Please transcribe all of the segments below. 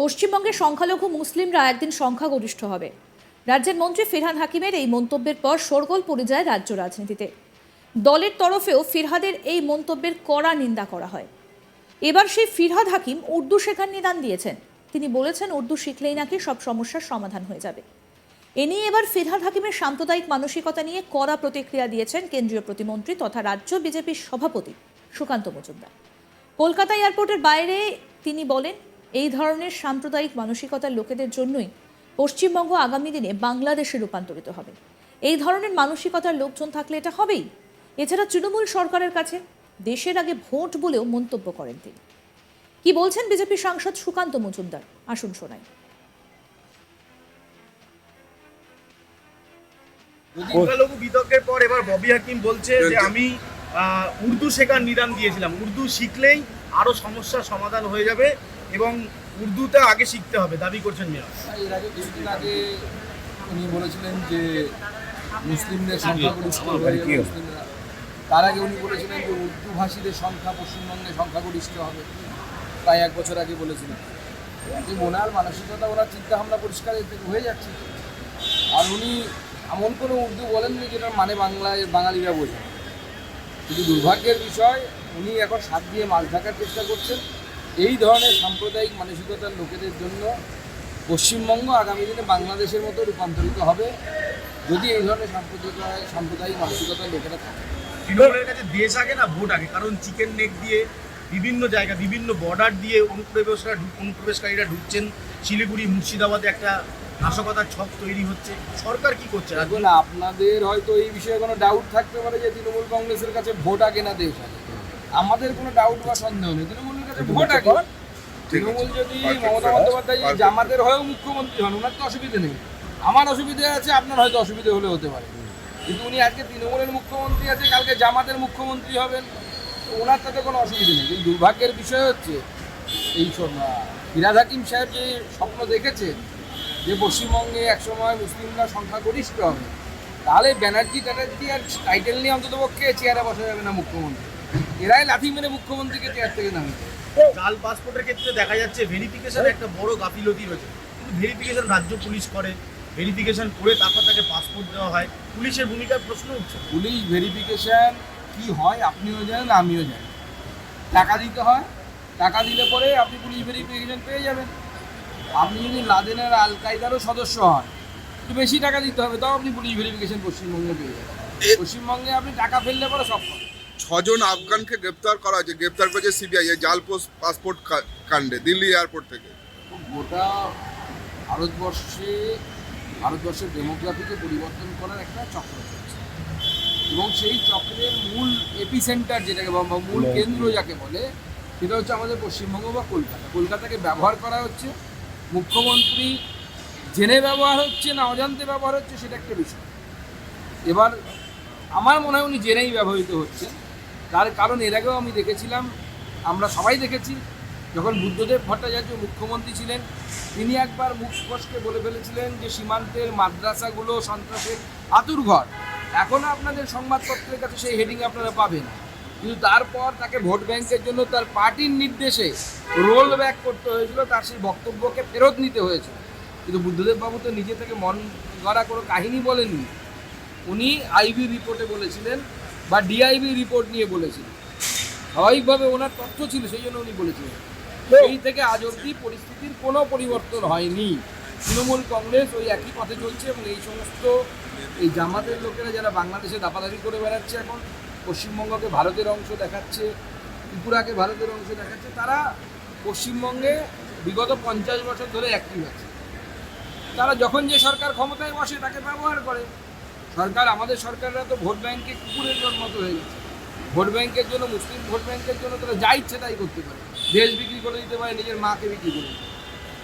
পশ্চিমবঙ্গে সংখ্যালঘু মুসলিমরা একদিন সংখ্যাগরিষ্ঠ হবে। রাজ্যের মন্ত্রী ফিরহাদ হাকিমের এই মন্তব্যের পর শোরগোল পড়ে যায় রাজ্য রাজনীতিতে। দলের তরফেও ফিরহাদের এই মন্তব্যের কড়া নিন্দা করা হয়। এবার সেই ফিরহাদ হাকিম উর্দু শেখার নিদান দিয়েছেন। তিনি বলেছেন, উর্দু শিখলেই নাকি সব সমস্যার সমাধান হয়ে যাবে। এ নিয়ে এবার ফিরহাদ হাকিমের সাম্প্রদায়িক মানসিকতা নিয়ে কড়া প্রতিক্রিয়া দিয়েছেন কেন্দ্রীয় প্রতিমন্ত্রী তথা রাজ্য বিজেপির সভাপতি সুকান্ত মজুমদার। কলকাতা এয়ারপোর্টের বাইরে তিনি বলেন এই ধরনের সাম্প্রদায়িক মানসিকতার লোকেদের জন্যই পশ্চিমবঙ্গ আগামী দিনে বাংলাদেশে রূপান্তরিত হবে। এই ধরনের মানসিকতার লোকজন থাকলে এটা হবেই। এছাড়া তৃণমূল সরকারের কাছে দেশের আগে ভোট বলেও মন্তব্য করেন তিনি। কি বলছেন বিজেপি সাংসদ সুকান্ত মজুমদার? আসুন শোনাই। সংখ্যালঘু বিতর্কের পর এবার ববি হাকিম বলছে যে আমি আহ, উর্দু শেখার নিদান দিয়েছিলাম। উর্দু শিখলেই আরও সমস্যার সমাধান হয়ে যাবে। এবং উর্দুটা আগে শিখতে হবে দাবি করছেন মেয়র এর আগে কিছুদিন আগে উনি বলেছিলেন যে মুসলিমদের সংখ্যাগরিষ্ঠ মুসলিমরা তার আগে উনি বলেছিলেন যে উর্দু ভাষীদের সংখ্যা পশ্চিমবঙ্গে সংখ্যাগরিষ্ঠ হবে। প্রায় এক বছর আগে বলেছিলেন। যে মনার মানসিকতা ওনার চিন্তা ভাবনা পরিষ্কার এর থেকে হয়ে যাচ্ছে। আর উনি এমন কোনো উর্দু বলেননি যেটা মানে বাংলায় বাঙালিরা বোঝে। কিন্তু দুর্ভাগ্যের বিষয় উনি এখন সাত দিয়ে মাছ ঢাকার চেষ্টা করছেন। এই ধরনের সাম্প্রদায়িক মানসিকতার লোকেদের জন্য পশ্চিমবঙ্গ আগামী দিনে বাংলাদেশের মতো রূপান্তরিত হবে যদি এই ধরনের সাম্প্রদায়িক সাম্প্রদায়িক মানসিকতার লোকেরা থাকে। তৃণমূলের কাছে দেশ আগে না ভোট আগে। কারণ চিকেন নেক দিয়ে বিভিন্ন জায়গা বিভিন্ন বর্ডার দিয়ে অনুপ্রবেশরা অনুপ্রবেশকারীরা ঢুকছেন। শিলিগুড়ি মুর্শিদাবাদে একটা নাশকতার ছক তৈরি হচ্ছে। সরকার কি করছে? দেখুন আপনাদের হয়তো এই বিষয়ে কোনো ডাউট থাকতে পারে যে তৃণমূল কংগ্রেসের কাছে ভোট আগে না দেশ আগে আমাদের কোনো ডাউট বা সন্দেহ নেই। তৃণমূলের কাছে ভোট আগে। তৃণমূল যদি মমতা বন্দ্যোপাধ্যায় জামাতের হয়েও মুখ্যমন্ত্রী হন ওনার তো অসুবিধে নেই। আমার অসুবিধে আছে আপনার হয়তো অসুবিধে হলে হতে পারে। কিন্তু উনি আজকে তৃণমূলের মুখ্যমন্ত্রী আছে কালকে জামাতের মুখ্যমন্ত্রী হবেন ওনার তাতে কোনো অসুবিধে নেই। কিন্তু দুর্ভাগ্যের বিষয় হচ্ছে এই ফিরাদ হাকিম সাহেব যে স্বপ্ন দেখেছেন যে পশ্চিমবঙ্গে একসময় মুসলিমরা সংখ্যাগরিষ্ঠ হবে তাহলে ব্যানার্জি ট্যানার্জি আর টাইটেল নিয়ে অন্তত পক্ষে চেয়ারে বসা যাবে না মুখ্যমন্ত্রী। এরাই লাথি মেরে মুখ্যমন্ত্রীকে চেয়ার থেকে নামিয়ে দেবে। জাল পাসপোর্টের ক্ষেত্রে দেখা যাচ্ছে ভেরিফিকেশন একটা বড় গাফিলতি রয়েছে। কিন্তু ভেরিফিকেশন রাজ্য পুলিশ করে ভেরিফিকেশন করে তারপর তাকে পাসপোর্ট দেওয়া হয়। পুলিশের ভূমিকার প্রশ্ন উঠছে। পুলিশ ভেরিফিকেশন কি হয় আপনিও জানেন, আমিও জানি। টাকা দিতে হয়, টাকা দিলে পরে আপনি পুলিশ ভেরিফিকেশন পেয়ে যাবেন। আপনি যদি লাদেনের আল কায়দারও সদস্য হন, একটু বেশি টাকা দিতে হবে, তাও আপনি পুলিশ ভেরিফিকেশন পশ্চিমবঙ্গে পেয়ে যাবেন। পশ্চিমবঙ্গে আপনি টাকা ফেললে পরে সব পাবেন ছজন আফগানকে গ্রেপ্তার করা হয়েছে। গ্রেপ্তার করেছে সিবিআই এই জাল পোস্ট পাসপোর্ট কাণ্ডে দিল্লি এয়ারপোর্ট থেকে। গোটা ভারতবর্ষে ভারতবর্ষের ডেমোগ্রাফিকে পরিবর্তন করার একটা চক্র চলছে। এবং সেই চক্রের মূল এপিসেন্টার যেটাকে বা বা মূল কেন্দ্র যাকে বলে সেটা হচ্ছে আমাদের পশ্চিমবঙ্গ বা কলকাতা। কলকাতাকে ব্যবহার করা হচ্ছে। মুখ্যমন্ত্রী জেনে ব্যবহার হচ্ছে না অজান্তে ব্যবহার হচ্ছে সেটা একটা বিষয়। এবার আমার মনে হয় উনি জেনেই ব্যবহৃত হচ্ছে। তার কারণ এর আগেও আমি দেখেছিলাম, আমরা সবাই দেখেছি, যখন বুদ্ধদেব ভট্টাচার্য মুখ্যমন্ত্রী ছিলেন, তিনি একবার মুখ ফসকে বলে ফেলেছিলেন যে সীমান্তের মাদ্রাসাগুলো সন্ত্রাসের আতুর ঘর এখনও আপনাদের সংবাদপত্রের কাছে সেই হেডিং আপনারা পাবেন। কিন্তু তারপর তাকে ভোট ব্যাংকের জন্য তার পার্টির নির্দেশে রোল ব্যাক করতে হয়েছিল, তার সেই বক্তব্যকে ফেরত নিতে হয়েছিল। কিন্তু বুদ্ধদেব বাবু তো নিজে থেকে মন গড়া কোনো কাহিনী বলেননি। উনি আইবি রিপোর্টে বলেছিলেন বা ডিআইবি রিপোর্ট নিয়ে বলেছিলেন স্বাভাবিকভাবে ওনার তথ্য ছিল সেই জন্য উনি বলেছিলেন। সেই থেকে আজ অবধি পরিস্থিতির কোনো পরিবর্তন হয়নি। তৃণমূল কংগ্রেস ওই একই পথে চলছে এবং এই সমস্ত এই জামাতের লোকেরা যারা বাংলাদেশে দাপাদাপি করে বেড়াচ্ছে এখন পশ্চিমবঙ্গকে ভারতের অংশ দেখাচ্ছে ত্রিপুরাকে ভারতের অংশ দেখাচ্ছে তারা পশ্চিমবঙ্গে বিগত পঞ্চাশ বছর ধরে অ্যাক্টিভ আছে। তারা যখন যে সরকার ক্ষমতায় বসে তাকে ব্যবহার করে। সরকার আমাদের সরকাররা তো ভোট ব্যাংকে কুকুরের মতো হয়ে গেছে। ভোট ব্যাংকের জন্য মুসলিম ভোট ব্যাংকের জন্য তারা যা ইচ্ছে তাই করতে পারে। দেশ বিক্রি করে দিতে পারে নিজের মাকে বিক্রি করে দিতে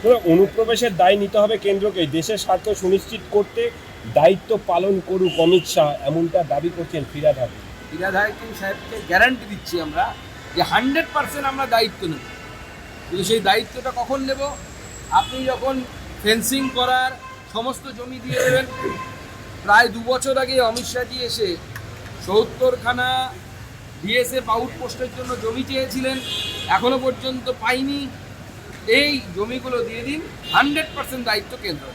পারে। অনুপ্রবেশের দায় নিতে হবে কেন্দ্রকে। দেশের স্বার্থ সুনিশ্চিত করতে দায়িত্ব পালন করুক অমিত শাহ এমনটা দাবি করছেন ফিরাদ হাকিম। ফিরাদ হাকিম সাহেবকে গ্যারান্টি দিচ্ছি আমরা যে হান্ড্রেড পার্সেন্ট আমরা দায়িত্ব নেব। কিন্তু সেই দায়িত্বটা কখন নেব? আপনি যখন ফেন্সিং করার সমস্ত জমি দিয়ে দেবেন প্রায় দু বছর আগে অমিত শাহজি এসে সত্তরখানা বিএসএফ আউটপোস্টের জন্য জমি চেয়েছিলেন এখনও পর্যন্ত পাইনি। এই জমিগুলো দিয়ে দিন হান্ড্রেড পার্সেন্ট দায়িত্ব কেন্দ্র।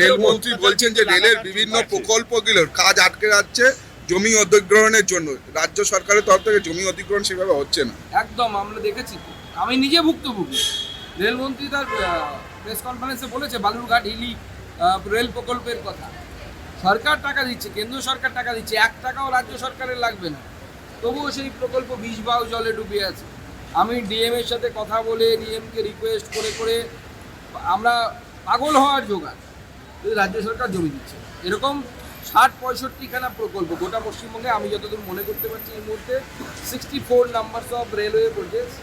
রেলমন্ত্রী বলছেন যে রেলের বিভিন্ন প্রকল্পগুলোর কাজ আটকে যাচ্ছে জমি অধিগ্রহণের জন্য। রাজ্য সরকারের তরফ থেকে জমি অধিগ্রহণ সেভাবে হচ্ছে না। একদম আমরা দেখেছি। আমি নিজে ভুক্তভোগী। রেলমন্ত্রী তার প্রেস কনফারেন্সে বলেছে বালুরঘাট হিলি রেল প্রকল্পের কথা। সরকার টাকা দিচ্ছে, কেন্দ্র সরকার টাকা দিচ্ছে, এক টাকাও রাজ্য সরকারের লাগবে না। তবুও সেই প্রকল্প বিষ বাউ জলে ডুবে আছে। আমি ডিএম এর সাথে কথা বলে ডিএমকে রিকোয়েস্ট করে করে আমরা পাগল হওয়ার জোগাড় রাজ্য সরকার জমি দিচ্ছে। এরকম ষাট পঁয়ষট্টিখানা প্রকল্প গোটা পশ্চিমবঙ্গে, আমি যতদূর মনে করতে পারছি এই মুহূর্তে sixty four numbers of railway projects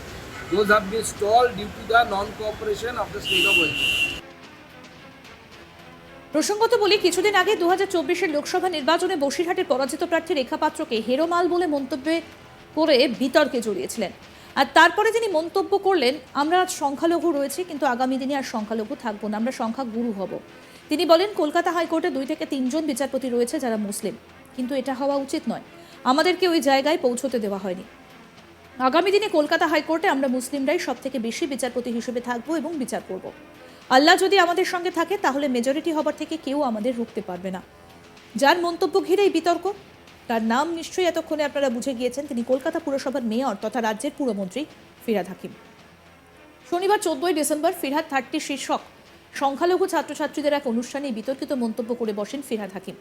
those have been stall due to the non cooperation of the state of West প্রসঙ্গত বলি, কিছুদিন আগে দু হাজার লোকসভা নির্বাচনে বসিরহাটের পরাজিত প্রার্থী রেখা পাত্রকে হেরোমাল বলে মন্তব্যে করে বিতর্কে জড়িয়েছিলেন। আর তারপরে তিনি মন্তব্য করলেন, আমরা আজ সংখ্যালঘু রয়েছি, কিন্তু আগামী দিনে আর সংখ্যালঘু থাকব না, আমরা সংখ্যা গুরু হব। তিনি বলেন, কলকাতা হাইকোর্টে দুই থেকে তিনজন বিচারপতি রয়েছে যারা মুসলিম, কিন্তু এটা হওয়া উচিত নয়। আমাদেরকে ওই জায়গায় পৌঁছতে দেওয়া হয়নি। আগামী দিনে কলকাতা হাইকোর্টে আমরা মুসলিমরাই সব থেকে বেশি বিচারপতি হিসেবে থাকব এবং বিচার করব। আল্লাহ যদি আমাদের সঙ্গে থাকে, তাহলে মেজরিটি হবার থেকে কেউ আমাদের রুখতে পারবে না। যার মন্তব্য ঘিরেই বিতর্ক, তার নাম নিশ্চয়ই এতক্ষণে আপনারা বুঝে গিয়েছেন, তিনি কলকাতা পুরসভার মেয়র তথা রাজ্যের পুরমন্ত্রী ফিরাদ হাকিম। শনিবার চোদ্দই ডিসেম্বর ফিরহাদ থার্টি শীর্ষক, সংখ্যালঘু ছাত্রছাত্রীদের এক অনুষ্ঠানে বিতর্কিত মন্তব্য করে বসেন ফিরহাদ হাকিম।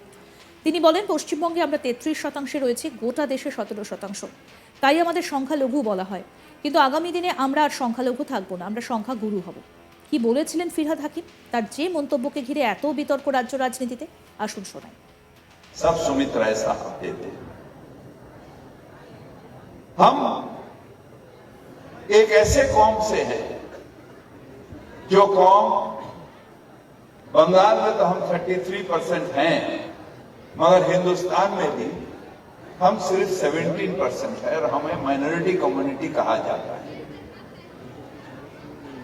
তিনি বলেন, পশ্চিমবঙ্গে আমরা তেত্রিশ শতাংশে রয়েছি, গোটা দেশে সতেরো শতাংশ। তাই আমাদের সংখ্যালঘু বলা হয়। কিন্তু আগামী দিনে আমরা আর সংখ্যালঘু থাকব না, আমরা সংখ্যা গুরু হব। কি বলেছিলেন ফিরহাদ হাকিম তার যে মন্তব্যকে ঘিরে এত বিতর্ক রাজ্য রাজনীতিতে আসুন শোনাই सब सुमित राय साहब देते हम एक ऐसे कौम से हैं जो कौम बंगाल में तो हम 33 परसेंट हैं मगर हिंदुस्तान में भी हम सिर्फ 17 परसेंट है और हमें माइनॉरिटी कम्युनिटी कहा जाता है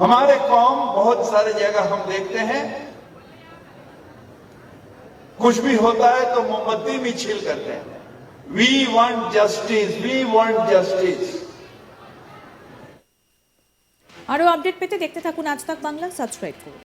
हमारे कौम बहुत सारे जगह हम देखते हैं कुछ भी होता है तो मोमबत्ती भी छील करते हैं we want justice we want justice আরও আপডেট পেতে দেখতে থাকুন আজ তাক বাংলা সাবস্ক্রাইব করুন